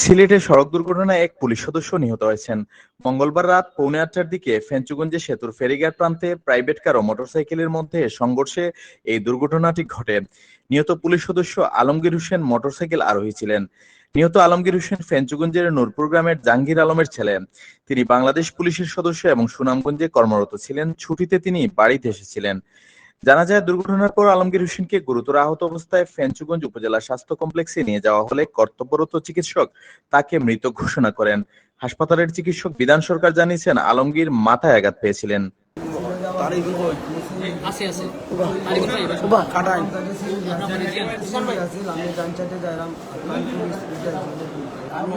সিলেটে সড়ক দুর্ঘটনায় এক পুলিশ সদস্য নিহত হয়েছেন। মঙ্গলবার রাত পৌনে আটটার দিকে ফেঞ্চুগঞ্জে সেতুর ফেরিঘাট প্রান্তে প্রাইভেট কার ও মোটরসাইকেলের মধ্যে সংঘর্ষে এই দুর্ঘটনাটি ঘটে। নিহত পুলিশ সদস্য আলমগীর হোসেন মোটরসাইকেল আরোহী ছিলেন। নিহত আলমগীর হোসেন ফেঞ্চুগঞ্জের নূরপুর গ্রামের জাহাঙ্গীর আলমের ছেলে। তিনি বাংলাদেশ পুলিশের সদস্য এবং সুনামগঞ্জে কর্মরত ছিলেন। ছুটিতে তিনি বাড়িতে এসেছিলেন। জানা যায়, দুর্ঘটনার পর আলমগীর হোসেনকে গুরুতর আহত অবস্থায় ফেঞ্চুগঞ্জ উপজেলা স্বাস্থ্য কমপ্লেক্সে নিয়ে যাওয়া হলে কর্তব্যরত চিকিৎসক তাকে মৃত ঘোষণা করেন। হাসপাতালের চিকিৎসক বিধান সরকার জানিয়েছেন, আলমগীর মাথায় আঘাত পেয়েছিলেন। আমি